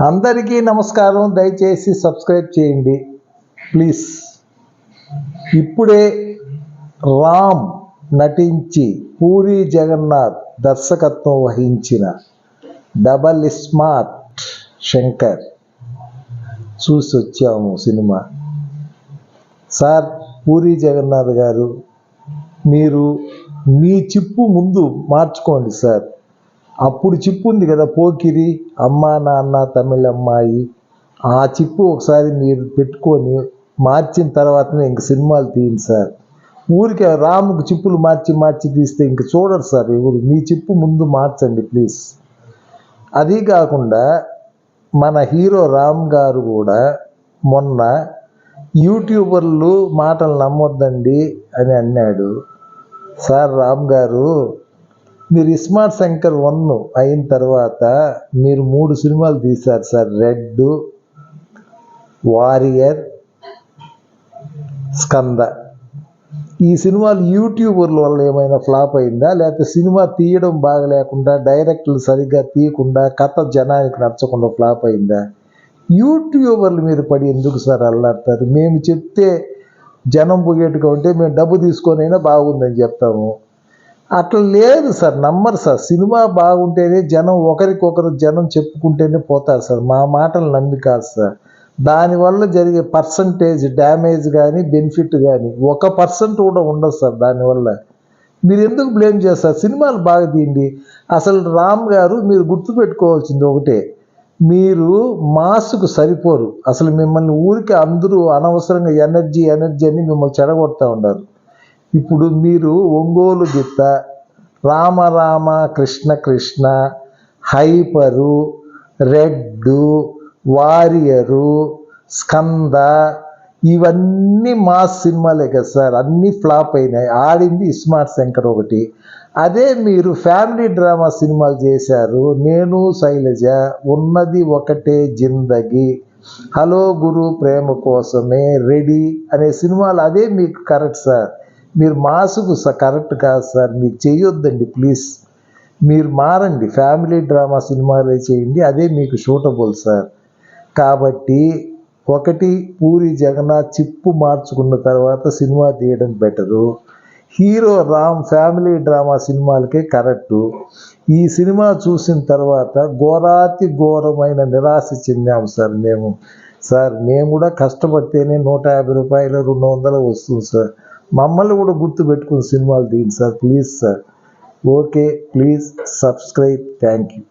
అందరికీ నమస్కారం. దయచేసి సబ్స్క్రైబ్ చేయండి. ప్లీజ్. ఇప్పుడే రామ్ నటించి పూరి జగన్నాథ్ దర్శకత్వం వహించిన డబల్ స్మార్ట్ శంకర్ చూసి వచ్చాము సినిమా. సార్ పూరి జగన్నాథ్ గారు మీరు మీ చిప్పు ముందు మార్చుకోండి సార్. అప్పుడు చిప్పు ఉంది కదా పోకిరి అమ్మ నాన్న తమిళ అమ్మాయి ఆ చిప్పు ఒకసారి మీరు పెట్టుకొని మార్చిన తర్వాతనే ఇంక సినిమాలు తీయండి సార్. ఊరికే రాముకు చిప్పులు మార్చి మార్చి తీస్తే ఇంక చూడరు సార్ ఎవరు. మీ చిప్పు ముందు మార్చండి ప్లీజ్. అది కాకుండా మన హీరో రామ్ గారు కూడా మొన్న యూట్యూబర్లు మాటలు నమ్మొద్దండి అని అన్నాడు. సార్ రామ్ గారు మీరు ఇస్మార్ట్ శంకర్ వన్ అయిన తర్వాత మీరు మూడు సినిమాలు తీశారు సార్. Red warrior Skanda. ఈ సినిమాలు యూట్యూబర్ల వల్ల ఏమైనా ఫ్లాప్ అయిందా? లేకపోతే సినిమా తీయడం బాగలేకుండా డైరెక్టర్లు సరిగ్గా తీయకుండా కథ జనానికి నచ్చకుండా ఫ్లాప్ అయిందా? యూట్యూబర్ల మీద పడి ఎందుకు సార్ అల్లాడతారు? మేము చెప్తే జనం పోయేట్టుగా ఉంటే మేము డబ్బు తీసుకొని అయినా బాగుందని చెప్తాము. అట్లా లేదు సార్ నమ్మరు సార్. సినిమా బాగుంటేనే జనం ఒకరికొకరు జనం చెప్పుకుంటేనే పోతారు సార్. మా మాటలు నమ్మి కాదు సార్. దానివల్ల జరిగే పర్సంటేజ్ డ్యామేజ్ కానీ బెనిఫిట్ కానీ ఒక పర్సెంట్ కూడా ఉండదు సార్ దానివల్ల. మీరు ఎందుకు బ్లేమ్ చేస్తారు సినిమాలు బాగా తీయండి. అసలు రామ్ గారు మీరు గుర్తుపెట్టుకోవాల్సింది ఒకటే. మీరు మాస్కు సరిపోరు. అసలు మిమ్మల్ని ఊరికి అందరూ అనవసరంగా ఎనర్జీ ఎనర్జీ అని మిమ్మల్ని చెడగొడతా ఉన్నారు. ఇప్పుడు మీరు Ongole Gitta Rama Rama Krishna Krishna Hyper Red Warrior Skanda ఇవన్నీ మా సినిమాలే కదా సార్. అన్నీ ఫ్లాప్ అయినాయి. ఆడింది ఇస్మార్ట్ శంకర్ ఒకటి. అదే మీరు ఫ్యామిలీ డ్రామా సినిమాలు చేశారు. నేను శైలజ ఉన్నది ఒకటే జిందగి. హలో గురు ప్రేమ కోసమే రెడీ అనే సినిమాలు అదే మీకు కరెక్ట్ సార్. మీరు మాసుకు స కరెక్ట్ కాదు సార్? మీకు చేయొద్దండి ప్లీజ్ మీరు మారండి. ఫ్యామిలీ డ్రామా సినిమాలే చేయండి. అదే మీకు షూటబుల్ సార్. కాబట్టి ఒకటి పూరి జగన్నాథ్ చిప్పు మార్చుకున్న తర్వాత సినిమా తీయడం better. Hero Ram family drama సినిమాలకే correct ఈ సినిమా చూసిన తర్వాత ఘోరాతి ఘోరమైన నిరాశ చెందాము సార్ మేము. సార్ మేము కూడా కష్టపడితేనే నూట యాభై రూపాయలు రెండు వందలు వస్తుంది సార్. మమ్మల్ని కూడా గుర్తు పెట్టుకుని సినిమాలు తీయండి sir. Please sir. Okay please subscribe. Thank you.